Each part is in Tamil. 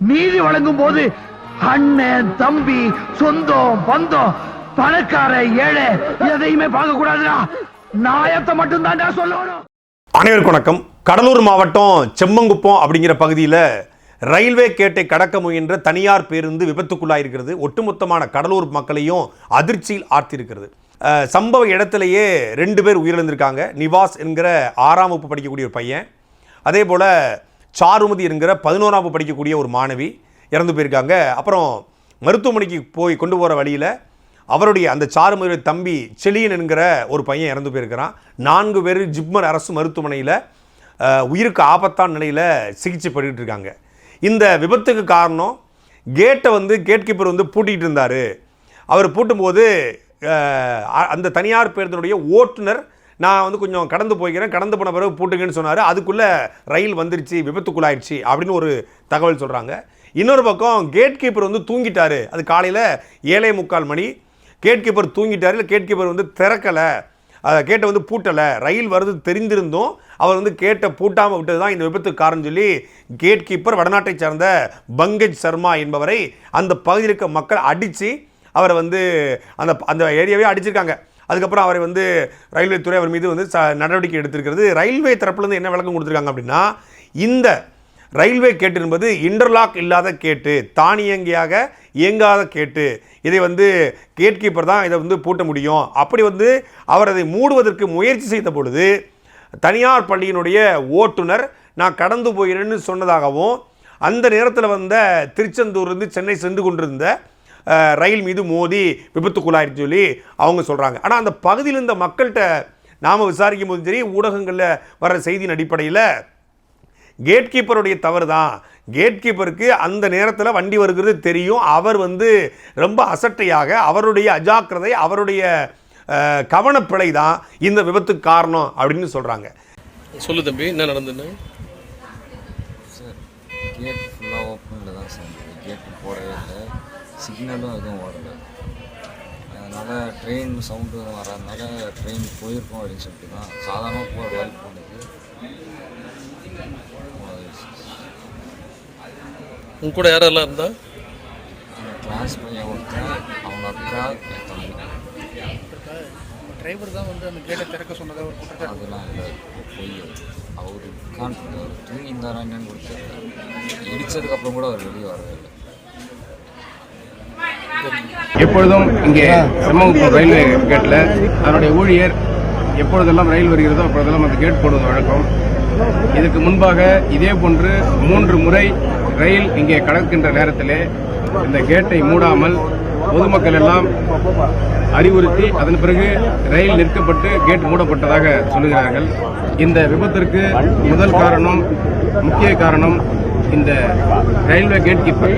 நீதி வழங்கும் போது அண்ணன் தம்பி சொந்தம் பந்தம் பணக்கார ஏழை எதையுமே பார்க்க கூடாதுடா நாயத்தை மட்டும் சொல்லணும். அனைவருக்கும் வணக்கம். கடலூர் மாவட்டம் செம்மங்குப்பம் அப்படிங்கிற பகுதியில் ரயில்வே கேட்டை கடக்க முயன்ற தனியார் பேருந்து விபத்துக்குள்ளாயிருக்கிறது. ஒட்டுமொத்தமான கடலூர் மக்களையும் அதிர்ச்சியில் ஆர்த்திருக்கிறது. அஹ், சம்பவ இடத்துலையே ரெண்டு பேர் உயிரிழந்திருக்காங்க. நிவாஸ் என்கிற ஆறாம் வகுப்பு படிக்கக்கூடிய ஒரு பையன். அதே போல் சாருமதி என்கிற பதினோராம் படிக்கக்கூடிய ஒரு மாணவி இறந்து போயிருக்காங்க. அப்புறம் மருத்துவமனைக்கு போய் கொண்டு போகிற வழியில் அவருடைய அந்த சாருமதியுடைய தம்பி செலியன் என்கிற ஒரு பையன் இறந்து போயிருக்கிறான். நான்கு பேர் ஜிப்மர் அரசு மருத்துவமனையில் உயிருக்கு ஆபத்தான நிலையில் சிகிச்சை பண்ணிட்டு இருக்காங்க. இந்த விபத்துக்கு காரணம் கேட்டை வந்து கேட் கீப்பர் வந்து பூட்டிகிட்டு இருந்தார். அவர் பூட்டும்போது அந்த தனியார் பேருந்தினுடைய ஓட்டுநர் நான் வந்து கொஞ்சம் கடந்து போய்க்கிறேன் கடந்து போன பிறகு பூட்டுங்கன்னு சொன்னார். அதுக்குள்ளே ரயில் வந்துருச்சு விபத்துக்குள்ளாயிடுச்சு அப்படின்னு ஒரு தகவல் சொல்கிறாங்க இன்னொரு பக்கம் கேட் கீப்பர் வந்து தூங்கிட்டாரு. அது காலையில் ஏழே முக்கால் மணி. கேட் கீப்பர் தூங்கிட்டார் இல்லை கேட் கீப்பர் வந்து திறக்கலை. அதை கேட்டை வந்து பூட்டலை. ரயில் வருது தெரிந்திருந்தும் அவர் வந்து கேட்டை பூட்டாமல் விட்டது தான் இந்த விபத்துக்கு காரணம் சொல்லி கேட் கீப்பர் வடநாட்டை சேர்ந்த பங்கஜ் சர்மா என்பவரை அந்த பகுதியில் இருக்க மக்கள் அடித்து அவரை வந்து அந்த அந்த ஏரியாவே அடிச்சிருக்காங்க. அதுக்கப்புறம் அவரை வந்து ரயில்வே துறை அவர் மீது வந்து ச நடவடிக்கை எடுத்திருக்கிறது. ரயில்வே தரப்புலேருந்து என்ன விளக்கம் கொடுத்துருக்காங்க அப்படின்னா இந்த ரயில்வே கேட்டு என்பது இன்டர்லாக் இல்லாத கேட்டு தானியங்கியாக இயங்காத கேட்டு. இதை வந்து கேட் கீப்பர் தான் இதை வந்து பூட்ட முடியும். அப்படி வந்து அவர் அதை மூடுவதற்கு முயற்சி செய்த பொழுது தனியார் பள்ளியினுடைய ஓட்டுநர் நான் கடந்து போகிறேன்னு சொன்னதாகவும் அந்த நேரத்தில் வந்த திருச்செந்தூர்லேருந்து சென்னை சென்று கொண்டிருந்த ரயில் மீது மோதி விபத்துக்குள்ளாயிருச்சு சொல்லி அவங்க சொல்கிறாங்க ஆனால் அந்த பகுதியில் இருந்த மக்கள்கிட்ட நாம் விசாரிக்கும் போதும் சரி ஊடகங்களில் வர செய்தியின் அடிப்படையில் கேட் கீப்பருடைய தவறு தான் கேட் கீப்பருக்கு அந்த நேரத்தில் வண்டி வருகிறது தெரியும். அவர் வந்து ரொம்ப அசட்டையாக அவருடைய அஜாக்கிரதை அவருடைய கவனப்பிழை தான் இந்த விபத்துக்கு காரணம் அப்படின்னு சொல்கிறாங்க சொல்லு தம்பி என்ன நடந்துன்னு சார் கேட் ஃபுல்லாக ஓப்பனில் தான் சார் கேட்டு போடவே இல்லை. சிக்னலும் எதுவும் ஓடலை அதனால் ட்ரெயின் சவுண்டு வர்றதுனால ட்ரெயின் போயிருக்கோம் அப்படின்னு சொல்லிட்டு தான் சாதாரணமாக போகிற வாய்ப்பு போனது உன் கூட யாரெல்லாம் இருந்தா? கிளாஸ் பையன் ஒருத்தன் அவங்க அக்கா என் தம்பி. டிரைவர் தான் வந்து அந்த கேட்டை திறக்க சொன்னதை ஒரு குற்றச்சாட்டு. அதெல்லாம் இல்லை. பொய் அவர் உட்காந்துருந்தார் அவர் தூங்கியிருந்தாரா என்னன்னு கூட தெரியல. இடிச்சதுக்கப்புறம் கூட அவர் வெளியே வரவே இல்லை. எப்பொழுதும் இங்கே செம்மங்குப்பம் ரயில்வே கேட்டில் அதனுடைய ஊழியர் எப்பொழுதெல்லாம் ரயில் வருகிறதோ அப்பொழுதெல்லாம் அந்த கேட் போடுவது வழக்கம். இதற்கு முன்பாக இதே போன்று மூன்று முறை ரயில் இங்கே கடக்கின்ற நேரத்திலே இந்த கேட்டை மூடாமல் பொதுமக்கள் எல்லாம் அறிவுறுத்தி அதன் பிறகு ரயில் நிற்கப்பட்டு கேட் மூடப்பட்டதாக சொல்லுகிறார்கள். இந்த விபத்திற்கு முதல் காரணம் முக்கிய காரணம் இந்த ரயில்வே கேட் கீப்பர்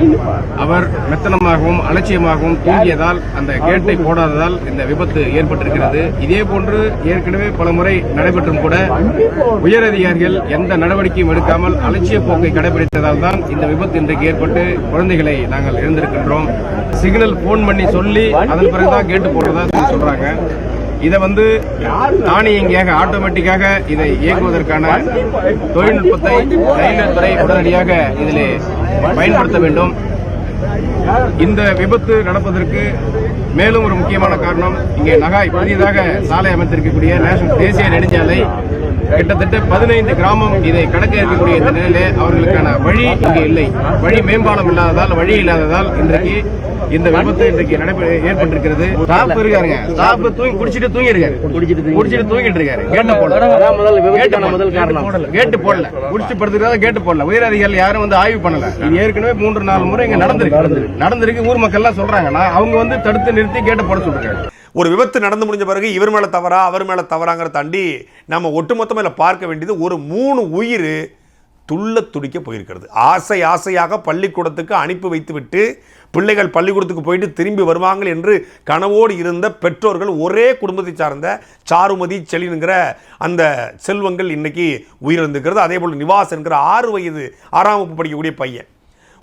அவர் மெத்தனமாகவும் அலட்சியமாகவும் தூங்கியதால் அந்த கேட்டை போடாததால் இந்த விபத்து ஏற்பட்டிருக்கிறது. இதே போன்று ஏற்கனவே பல முறை நடைபெற்றும் கூட உயரதிகாரிகள் எந்த நடவடிக்கையும் எடுக்காமல் அலட்சிய போக்கை கடைபிடித்ததால் தான் இந்த விபத்து இன்றைக்கு ஏற்பட்டு குழந்தைகளை நாங்கள் இழந்திருக்கின்றோம். சிக்னல் போன் பண்ணி சொல்லி அதன் பிறகுதான் கேட்டு போடுறதா சொல்லி சொல்றாங்க. இதை வந்து தானியங்கியாக ஆட்டோமேட்டிக்காக இதை இயக்குவதற்கான தொழில்நுட்பத்தை ரயில்வே துறை உடனடியாக இதில் பயன்படுத்த வேண்டும். இந்த விபத்து நடப்பதற்கு மேலும் ஒரு முக்கியமான காரணம் இங்கே நகாய் புதியதாக சாலை அமைத்திருக்கக்கூடிய நேஷனல் தேசிய நெடுஞ்சாலை. கிட்டத்தட்ட பதினைந்து கிராமம் இதை கடக்க இருக்கக்கூடிய இந்த நிலையிலே அவர்களுக்கான வழி இங்கே இல்லை. வழி மேம்பாலம் இல்லாததால் வழி இல்லாததால் இன்றைக்கு இந்த விபத்து இன்றைக்கு நடைபெற ஏற்பட்டிருக்கிறது. ஸ்டாப் இருக்காருங்க. ஸ்டாப் தூங்கி குடிச்சிட்டு தூங்கி இருக்காரு குடிச்சிட்டு குடிச்சிட்டு தூங்கிட்டு இருக்காரு கேட்ட போடல. கேட்டு முதல் காரணம். கேட்டு போடல. குடிச்சு படுத்துக்கிறதா கேட்டு போடல. உயர் அதிகாரிகள் யாரும் வந்து ஆய்வு பண்ணல. இது ஏற்கனவே மூன்று நாலு முறை இங்க நடந்திருக்கு. நடந்திருக்கு. ஊர் மக்கள் எல்லாம் சொல்றாங்க. நான் அவங்க வந்து தடுத்து நிறுத்தி கேட்ட போட சொல்றாங்க ஒரு விபத்து நடந்து முடிஞ்ச பிறகு இவர் மேலே தவறா அவர் மேலே தவறாங்கிற தாண்டி நம்ம ஒட்டுமொத்தமாக இதில் பார்க்க வேண்டியது ஒரு மூணு உயிர் துள்ள துடிக்க போயிருக்கிறது. ஆசை ஆசையாக பள்ளிக்கூடத்துக்கு அனுப்பி வைத்துவிட்டு பிள்ளைகள் பள்ளிக்கூடத்துக்கு போயிட்டு திரும்பி வருவாங்க என்று கனவோடு இருந்த பெற்றோர்கள் ஒரே குடும்பத்தை சார்ந்த சாருமதி செலினுங்கிற அந்த செல்வங்கள் இன்னைக்கு உயிரிழந்துக்கிறது அதே போல் நிவாஸ் என்கிற ஆறு வயது ஆறாம் வகுப்பு படிக்கக்கூடிய பையன்.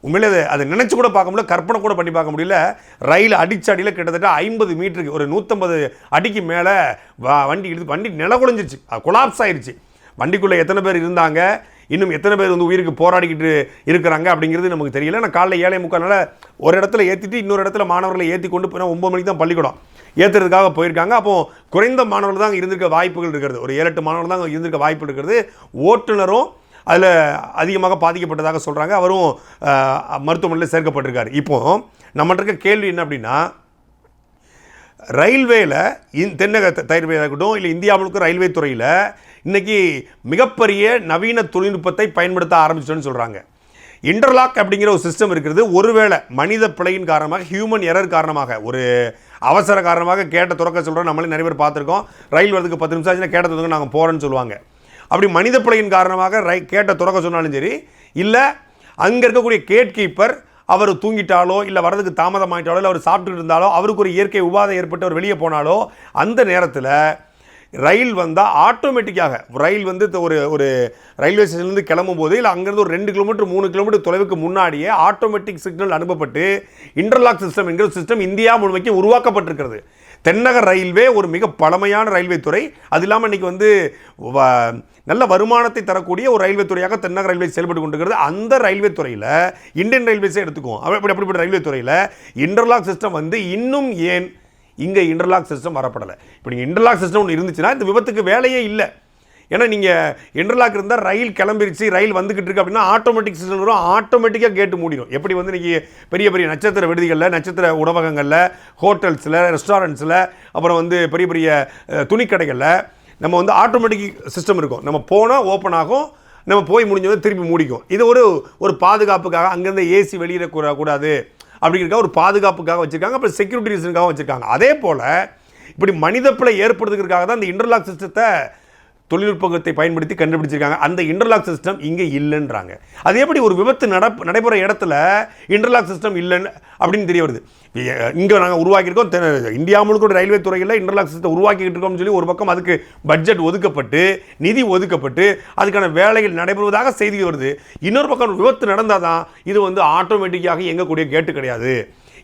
உண்மையிலே அதை அதை நினச்சி கூட பார்க்க முடியல கற்பனை கூட பண்ணி பார்க்க முடியல. ரயில் அடிச்ச அடியில் கிட்டத்தட்ட ஐம்பது மீட்டருக்கு ஒரு நூற்றம்பது அடிக்கு மேலே வண்டி இழுத்து வண்டி நிலகுலைஞ்சிருச்சு. குலாப்ஸ் ஆயிடுச்சு வண்டிக்குள்ளே எத்தனை பேர் இருந்தாங்க? இன்னும் எத்தனை பேர் வந்து உயிருக்கு போராடிக்கிட்டு இருக்கிறாங்க அப்படிங்கிறது நமக்கு தெரியல. நான் காலைல ஏழை முக்கால்னால ஒரு இடத்துல ஏற்றிட்டு இன்னொரு இடத்துல மாணவர்களை ஏற்றி கொண்டு போனால் ஒம்பது மணிக்கு தான் பள்ளிக்கூடம் ஏற்றுறதுக்காக போயிருக்காங்க. அப்போ குறைந்த மாணவர்கள் தான் இருந்திருக்க வாய்ப்புகள் இருக்கிறது. ஒரு ஏழு எட்டு மாணவர்கள் தான் இருந்திருக்க வாய்ப்பு இருக்கிறது. ஓட்டுநரும் அதில் அதிகமாக பாதிக்கப்பட்டதாக சொல்கிறாங்க அவரும் மருத்துவமனையில் சேர்க்கப்பட்டிருக்காரு. இப்போ நம்மகிட்ட இருக்க கேள்வி என்ன அப்படின்னா ரயில்வேயில் இந் தென்னக தயிர்வையாக இருக்கட்டும் இல்லை இந்தியா முழுக்க ரயில்வே துறையில் இன்றைக்கி மிகப்பெரிய நவீன தொழில்நுட்பத்தை பயன்படுத்த ஆரம்பிச்சிட்டோன்னு சொல்கிறாங்க இன்டர்லாக் அப்படிங்கிற ஒரு சிஸ்டம் இருக்கிறது ஒருவேளை மனித பிழையின் காரணமாக ஹியூமன் எரர் காரணமாக ஒரு அவசர காரணமாக கேட்ட துறக்க சொல்கிறோம் நம்மளே நிறைய பேர் பார்த்துருக்கோம். ரயில் வரதுக்கு பத்து நிமிஷம் ஆச்சுன்னா கேட்ட துறக்க நாங்கள் போகிறோன்னு சொல்லுவாங்க. அப்படி மனித பிழையின் காரணமாக ரை கேட்ட துறக்க சொன்னாலும் சரி இல்லை அங்கே இருக்கக்கூடிய கேட் கீப்பர் அவர் தூங்கிட்டாலோ இல்லை வரதுக்கு தாமதமாயிட்டாலோ இல்லை அவர் சாப்பிட்டுட்டு இருந்தாலோ அவருக்கு ஒரு இயற்கை உபாதை ஏற்பட்டு அவர் வெளியே போனாலோ அந்த நேரத்தில் ரயில் வந்தால் ஆட்டோமேட்டிக்காக ரயில் வந்து ஒரு ஒரு ரயில்வே ஸ்டேஷன்லேருந்து கிளம்பும் போது இல்லை அங்கேருந்து ஒரு ரெண்டு கிலோமீட்டர் மூணு கிலோமீட்டர் தொலைவுக்கு முன்னாடியே ஆட்டோமேட்டிக் சிக்னல் அனுப்பப்பட்டு இன்டர்லாக் சிஸ்டம் என்கிற சிஸ்டம் இந்தியா முழுமைக்கும் உருவாக்கப்பட்டிருக்கிறது. தென்னக ரயில்வே ஒரு மிக பழமையான ரயில்வே துறை. அது இல்லாமல் இன்னைக்கு வந்து வ- நல்ல வருமானத்தை தரக்கூடிய ஒரு ரயில்வே துறையாக தென்னக ரயில்வே செயல்பட்டு கொண்டிருக்கிறது. அந்த ரயில்வே துறையில் இந்தியன் ரயில்வேஸே எடுத்துக்குவோம். அப்படி- அப்படிப்பட்ட ரயில்வே துறையில் இன்டர்லாக் சிஸ்டம் வந்து இன்னும் ஏன் இங்கே இன்டர்லாக் சிஸ்டம் வரப்படலை. இப்போ நீங்கள் இன்டர்லாக் சிஸ்டம் ஒன்று இருந்துச்சுன்னா இந்த விபத்துக்கு வேலையே இல்லை. ஏன்னா நீங்கள் இன்டர்லாக் இருந்தால் ரயில் கிளம்பிருச்சு ரயில் வந்துக்கிட்டு இருக்கு அப்படின்னா ஆட்டோமேட்டிக் சிஸ்டம் வரும் ஆட்டோமேட்டிக்காக கேட்டு மூடிடும் எப்படி வந்து நீங்கள் பெரிய பெரிய நட்சத்திர விடுதிகளில் நட்சத்திர உணவகங்களில் ஹோட்டல்ஸில் ரெஸ்டாரண்ட்ஸில் அப்புறம் வந்து பெரிய பெரிய துணிக்கடைகளில் நம்ம வந்து ஆட்டோமேட்டிக் சிஸ்டம் இருக்கும். நம்ம போனால் ஓப்பன் ஆகும் நம்ம போய் முடிஞ்சவங்க திருப்பி மூடிக்கும். இது ஒரு ஒரு பாதுகாப்புக்காக அங்கேருந்து ஏசி வெளியில் கூடாது. அப்படிங்கிறதுக்காக ஒரு பாதுகாப்புக்காக வச்சுருக்காங்க அப்புறம் செக்யூரிட்டி ரீசனுக்காக வச்சுருக்காங்க. அதே போல் இப்படி மனித பிழை ஏற்படுத்துறதுக்காக தான் இந்த இன்டர்லாக் சிஸ்டத்தை தொழில்நுட்பத்தை பயன்படுத்தி கண்டுபிடிச்சிருக்காங்க. அந்த இன்டர்லாக் சிஸ்டம் இங்கே இல்லைன்றாங்க. அது எப்படி ஒரு விபத்து நட நடைபெற இடத்துல இன்டர்லாக் சிஸ்டம் இல்லைன்னு அப்படின்னு தெரிய வருது. இங்கே நாங்கள் உருவாக்கியிருக்கோம் இந்தியா முழுக்க ரயில்வே துறையில் இன்டர்லாக் சிஸ்டம் உருவாக்கிட்டு இருக்கோம்னு சொல்லி ஒரு பக்கம் அதுக்கு பட்ஜெட் ஒதுக்கப்பட்டு நிதி ஒதுக்கப்பட்டு அதுக்கான வேலைகள் நடைபெறுவதாக செய்தி வருது. இன்னொரு பக்கம் விபத்து நடந்தால் தான் இது வந்து ஆட்டோமேட்டிக்காக இயங்கக்கூடிய கேட்டு கிடையாது.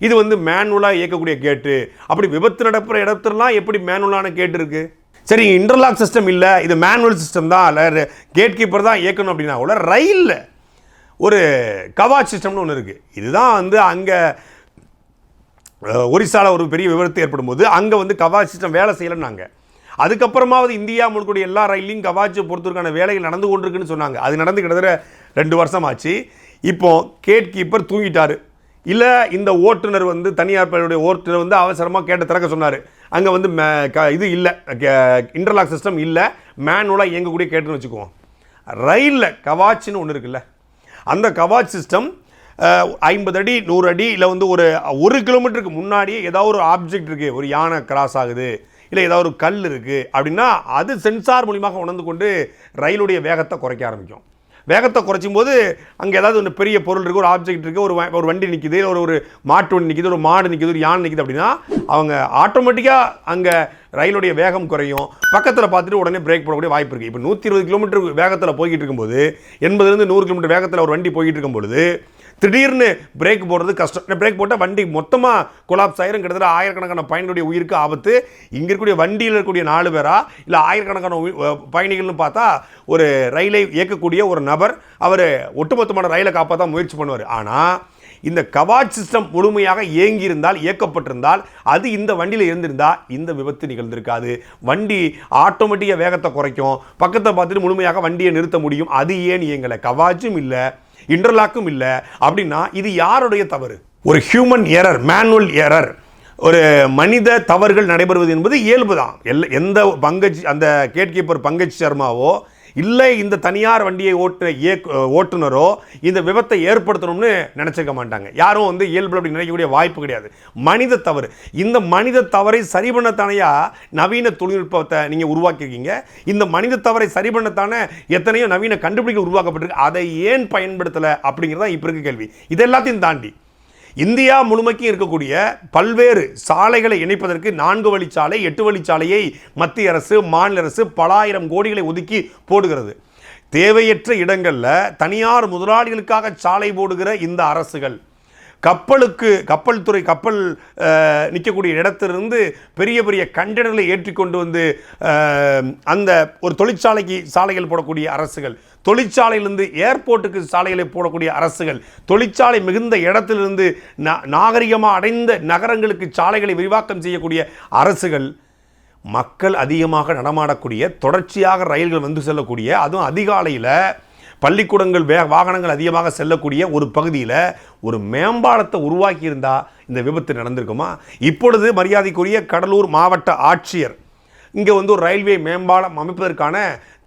இது வந்து மேனுவலாக இயக்கக்கூடிய கேட்டு அப்படி விபத்து நடப்புற இடத்துலலாம் எப்படி மேனுவலான கேட்டு இருக்குது சரி இன்டர்லாக் சிஸ்டம் இல்லை இது மேனுவல் சிஸ்டம் தான் இல்லை கேட் கீப்பர் தான் இயக்கணும் அப்படின்னா கூட ரயிலில் ஒரு கவாச் சிஸ்டம்னு ஒன்று இருக்குது இதுதான் வந்து அங்கே ஒரிசாவில் ஒரு பெரிய விபத்து ஏற்படும் போது அங்கே வந்து கவாச் சிஸ்டம் வேலை செய்யலைன்னாங்க. அதுக்கப்புறமாவது இந்தியா முழுக்கூடிய எல்லா ரயிலையும் கவாச்சை பொறுத்தவருக்கான வேலைகள் நடந்து கொண்டிருக்குன்னு சொன்னாங்க. அது நடந்து கிட்டத்தட்ட ரெண்டு வருஷம் ஆச்சு இப்போ கேட் கீப்பர் தூங்கிட்டார். இல்லை இந்த ஓட்டுநர் வந்து தனியார் பள்ளியுடைய ஓட்டுநர் வந்து அவசரமாக கேட்ட திறக்க சொன்னார். அங்கே வந்து மே- க- இது இல்லை. இன்டர்லாக் சிஸ்டம் இல்லை. மேனுவலாக இயங்கக்கூடிய கேட்டுன்னு வச்சுக்குவோம். ரயிலில் கவாச்சின்னு ஒன்று இருக்குல்ல. அந்த கவாச் சிஸ்டம் ஐம்பது அடி நூறு அடி இல்லை வந்து ஒரு ஒரு கிலோமீட்டருக்கு முன்னாடியே ஏதாவது ஒரு ஆப்ஜெக்ட் இருக்குது ஒரு யானை கிராஸ் ஆகுது. இல்லை ஏதாவது ஒரு கல் இருக்குது அப்படின்னா அது சென்சார் மூலியமாக உணர்ந்து கொண்டு ரயிலுடைய வேகத்தை குறைக்க ஆரம்பிக்கும். வேகத்தை குறைச்சும் போது அங்கே ஏதாவது ஒன்று பெரிய பொருள் இருக்குது ஒரு ஆப்ஜெக்ட் இருக்குது ஒரு ஒரு வண்டி நிற்கிது ஒரு ஒரு மாட்டு வண்டி நிற்கிது ஒரு மாடு நிற்கிது ஒரு யானை நிற்கிது அப்படின்னா அவங்க ஆட்டோமேட்டிக்காக அங்கே ரயிலுடைய வேகம் குறையும். பக்கத்தில் பார்த்துட்டு உடனே பிரேக் போடக்கூடிய வாய்ப்பு இருக்குது இப்போ நூற்றி இருபது கிலோமீட்டர் வேகத்தில் போய்கிட்டு இருக்கும்போது எண்பதுலேருந்து நூறு கிலோமீட்டர் வேகத்தில் ஒரு வண்டி போய்கிட்டு இருக்கும் பொழுது திடீர்னு பிரேக் போடுறது கஷ்டம். பிரேக் போட்டால் வண்டி மொத்தமாக கொலாப்ஸ் ஆயிரம். கிட்டத்தட்ட ஆயிரக்கணக்கான பயணிகளுடைய உயிருக்கு ஆபத்து. இங்கே இருக்கக்கூடிய வண்டியில் இருக்கக்கூடிய நாலு பேரா? இல்லை ஆயிரக்கணக்கான பயணிகள்னு பார்த்தா ஒரு ரயிலை இயக்கக்கூடிய ஒரு நபர் அவர் ஒட்டுமொத்தமான ரயிலை காப்பாற்ற முயற்சி பண்ணுவார். ஆனால் இந்த கவாச் சிஸ்டம் முழுமையாக இயங்கியிருந்தால் இயக்கப்பட்டிருந்தால் அது இந்த வண்டியில் இருந்திருந்தால் இந்த விபத்து நிகழ்ந்திருக்காது. வண்டி ஆட்டோமேட்டிக்காக வேகத்தை குறைக்கும். பக்கத்தை பார்த்துட்டு முழுமையாக வண்டியை நிறுத்த முடியும். அது ஏன் இயங்கலை? கவாச்சும் இல்லை. இன்டர்லாக்கும் இல்லை. அப்படின்னா இது யாருடைய தவறு? ஒரு ஹியூமன் எரர் மேனுவல் எரர் ஒரு மனித தவறுகள் நடைபெறுவது என்பது இயல்பு தான் எல் எந்த பங்கஜ் அந்த கேட்கீப்பர் பங்கஜ் சர்மாவோ இல்லை இந்த தனியார் வண்டியை ஓட்டு இயக்கு ஓட்டுநரோ இந்த விபத்தை ஏற்படுத்தணும்னு நினச்சிக்க மாட்டாங்க. யாரும் வந்து இயல்பு அப்படி நினைக்கக்கூடிய வாய்ப்பு கிடையாது. மனித தவறு. இந்த மனித தவறை சரி பண்ணத்தானையா நவீன தொழில்நுட்பத்தை நீங்கள் உருவாக்கியிருக்கீங்க. இந்த மனித தவறை சரி பண்ணத்தானே எத்தனையோ நவீன கண்டுபிடிக்க உருவாக்கப்பட்டிருக்கு. அதை ஏன் பயன்படுத்தலை அப்படிங்கிறது தான் இப்போ இருக்க கேள்வி. இது எல்லாத்தையும் தாண்டி இந்தியா முழுமைக்கும் இருக்கக்கூடிய பல்வேறு சாலைகளை இணைப்பதற்கு நான்கு வழிச்சாலை எட்டு வழிச்சாலையை மத்திய அரசு மாநில அரசு பலாயிரம் கோடிகளை ஒதுக்கி போடுகிறது. தேவையற்ற இடங்களில் தனியார் முதலாளிகளுக்காக சாலை போடுகிற இந்த அரசுகள். கப்பலுக்கு கப்பல் துறை கப்பல் நிற்கக்கூடிய இடத்திலிருந்து பெரிய பெரிய கண்டெய்னர்களை ஏற்றி கொண்டு வந்து அந்த ஒரு தொழிற்சாலைக்கு சாலைகள் போடக்கூடிய அரசுகள் தொழிற்சாலையிலிருந்து ஏர்போர்ட்டுக்கு சாலைகளை போடக்கூடிய அரசுகள் தொழிற்சாலை மிகுந்த இடத்திலிருந்து நா நாகரிகமாக அடைந்த நகரங்களுக்கு சாலைகளை விரிவாக்கம் செய்யக்கூடிய அரசுகள் மக்கள் அதிகமாக நடமாடக்கூடிய தொடர்ச்சியாக ரயில்கள் வந்து செல்லக்கூடிய அதுவும் அதிகாலையில் பள்ளிக்கூடங்கள் வே வாகனங்கள் அதிகமாக செல்லக்கூடிய ஒரு பகுதியில் ஒரு மேம்பாலத்தை உருவாக்கியிருந்தால் இந்த விபத்து நடந்திருக்குமா? இப்பொழுது மரியாதைக்குரிய கடலூர் மாவட்ட ஆட்சியர் இங்கே வந்து ஒரு ரயில்வே மேம்பாலம் அமைப்பதற்கான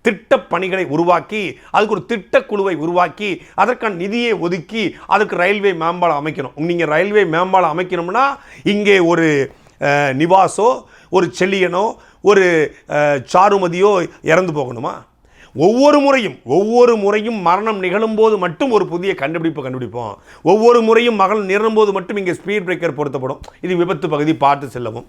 திட்டப் பணிகளை உருவாக்கி அதுக்கு ஒரு திட்டக்குழுவை உருவாக்கி அதற்கான நிதியை ஒதுக்கி அதுக்கு ரயில்வே மேம்பாலம் அமைக்கணும். நீங்கள் ரயில்வே மேம்பாலம் அமைக்கணும்னா இங்கே ஒரு நிவாசோ நிவாஸோ ஒரு செல்லியனோ ஒரு சாருமதியோ இறந்து போகணுமா? ஒவ்வொரு முறையும் ஒவ்வொரு முறையும் மரணம் நிகழும்போது மட்டும் ஒரு புதிய கண்டுபிடிப்பு கண்டுபிடிப்போம். ஒவ்வொரு முறையும் மகள் நிகழும்போது மட்டும் இங்கே ஸ்பீட் பிரேக்கர் பொருத்தப்படும். இது விபத்து பகுதி பார்த்து செல்லவும்.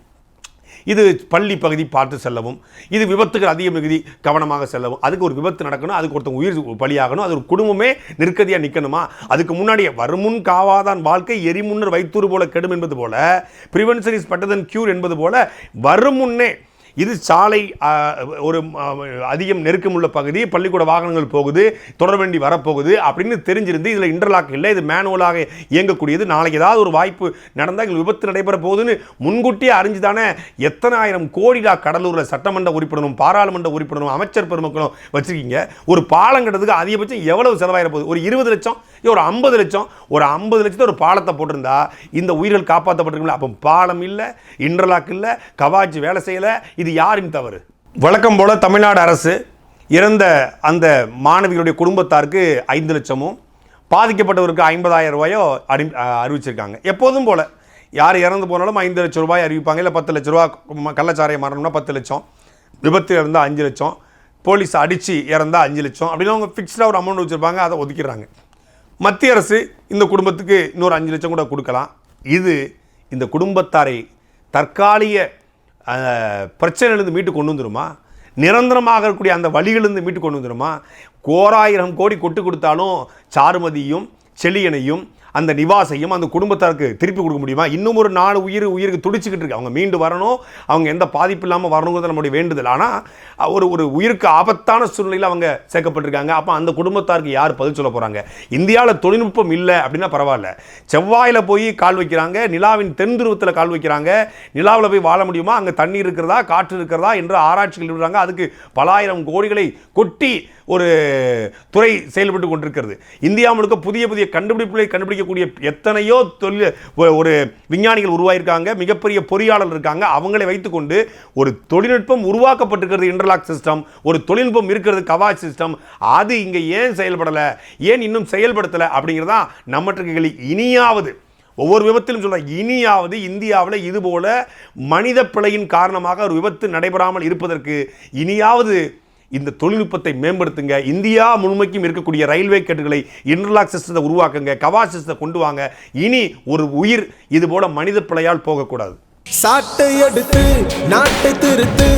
இது பள்ளி பகுதி பார்த்து செல்லவும். இது விபத்துகள் அதிக மிகுதி கவனமாக செல்லவும். அதுக்கு ஒரு விபத்து நடக்கணும் அதுக்கு ஒருத்தன் உயிர் பலியாகணும் அது ஒரு குடும்பமே நிற்கதியாக நிற்கணுமா அதுக்கு முன்னாடியே வருமுன் காவாதான் வாழ்க்கை எரிமுன்னர் வைத்தூர் போல கெடும் என்பது போல ப்ரிவென்ஷன் இஸ் பெட்டர் than என்பது போல வரும் முன்னே இது சாலை ஒரு அதிகம் நெருக்கமுள்ள பகுதி பள்ளிக்கூட வாகனங்கள் போகுது தொடர்வண்டி வரப்போகுது அப்படின்னு தெரிஞ்சிருந்து இதில் இன்டர்லாக் இல்லை இது மேனுவலாக இயங்கக்கூடியது. நாளைக்கு ஏதாவது ஒரு வாய்ப்பு நடந்தால் எங்கள் விபத்து நடைபெற போகுதுன்னு முன்கூட்டியே அறிஞ்சு தானே எத்தனை ஆயிரம் கோடிடா கடலூரில் சட்டமன்ற உறுப்பினரும் பாராளுமன்ற உறுப்பினரும் அமைச்சர் பெருமக்களும் வச்சுருக்கீங்க. ஒரு பாலம் கட்டுறதுக்கு அதிகபட்சம் எவ்வளவு செலவாயிட போகுது? ஒரு இருபது லட்சம் ஒரு ஐம்பது லட்சம் ஒரு ஐம்பது லட்சத்தை ஒரு பாலத்தை போட்டிருந்தா இந்த உயிர்கள் காப்பாற்றப்பட்டிருக்குல்ல அப்போ பாலம் இல்லை இன்டர்லாக் இல்லை கவாச்சி வேலை செய்யலை இது யாரின் தவறு? வழக்கம் போல தமிழ்நாடு அரசு இறந்த அந்த மாணவிகளுடைய குடும்பத்தாருக்கு ஐந்து லட்சமும் பாதிக்கப்பட்டவருக்கு ஐம்பதாயிரம் ரூபாயோ அறி அறிவிச்சிருக்காங்க. எப்போதும் போல். யார் இறந்து போனாலும் ஐந்து லட்சம் ரூபாய் அறிவிப்பாங்க. இல்லை பத்து லட்ச ரூபா கள்ளச்சாரையை மரணம்னா பத்து லட்சம். விபத்து இருந்தால் அஞ்சு லட்சம். போலீஸ் அடித்து இறந்தால் அஞ்சு லட்சம். அப்படின்னு அவங்க ஃபிக்ஸ்டாக ஒரு அமௌண்ட் வச்சுருப்பாங்க. அதை ஒதுக்கிடுறாங்க. மத்திய அரசு இந்த குடும்பத்துக்கு இன்னொரு அஞ்சு லட்சம் கூட கொடுக்கலாம். இது இந்த குடும்பத்தாரை தற்காலிக பிரச்சனையிலேருந்து மீட்டு கொண்டு வந்துருமா? நிரந்தரமாக இருக்கக்கூடிய அந்த வழிகளிலிருந்து மீட்டு கொண்டு வந்துருமா? கோராயிரம் கோடி கொட்டு கொடுத்தாலும் சாருமதியும் செழியனையும் அந்த நிவாசையும் அந்த குடும்பத்தாருக்கு திருப்பி கொடுக்க முடியுமா? இன்னும் ஒரு நாலு உயிர் உயிருக்கு துடிச்சிக்கிட்டு இருக்கு. அவங்க மீண்டு வரணும். அவங்க எந்த பாதிப்பு இல்லாமல் வரணுங்கிறது நம்முடைய வேண்டுதல். ஆனால் ஒரு ஒரு உயிருக்கு ஆபத்தான சூழ்நிலையில் அவங்க சேர்க்கப்பட்டிருக்காங்க. அப்போ அந்த குடும்பத்தாருக்கு யார் பதில் சொல்ல போகிறாங்க இந்தியாவில் தொழில்நுட்பம் இல்லை அப்படின்னா பரவாயில்ல. செவ்வாயில் போய் கால் வைக்கிறாங்க. நிலாவின் தென் துருவத்தில் கால் வைக்கிறாங்க. நிலாவில் போய் வாழ முடியுமா? அங்கே தண்ணி இருக்கிறதா? காற்று இருக்கிறதா? என்று ஆராய்ச்சிகள் விடுறாங்க. அதுக்கு பலாயிரம் கோடிகளை கொட்டி ஒரு துறை செயல்பட்டு கொண்டிருக்கிறது. இந்தியா முழுக்க புதிய புதிய கண்டுபிடிப்புகளை இருக்கக்கூடிய எத்தனையோ தொழில் ஒரு விஞ்ஞானிகள் உருவாயிருக்காங்க மிகப்பெரிய பொறியாளர் இருக்காங்க. அவங்களை வைத்துக்கொண்டு ஒரு தொழில்நுட்பம் உருவாக்கப்பட்டிருக்கிறது இன்டர்லாக் சிஸ்டம் ஒரு தொழில்நுட்பம் இருக்கிறது கவாச் சிஸ்டம் அது இங்கே ஏன் செயல்படலை ஏன் இன்னும் செயல்படுத்தலை அப்படிங்கிறதா நம்மகிட்ட இனியாவது ஒவ்வொரு விபத்திலும் சொல்கிறேன் இனியாவது இந்தியாவில் இதுபோல மனித பிழையின் காரணமாக ஒரு விபத்து நடைபெறாமல் இருப்பதற்கு இனியாவது இந்த தொழில்நுட்பத்தை மேம்படுத்துங்க. இந்தியா முழுமைக்கும் இருக்கக்கூடிய ரயில்வே கேட்டுகளை இன்டர்லாக் சிஸ்டத்தை உருவாக்குங்க கவா சிஸ்டத்தை கொண்டு வாங்க. இனி ஒரு உயிர் இது போல மனித பிழையால் போகக்கூடாது. சாட்டை எடுத்து நாட்டை திருத்து.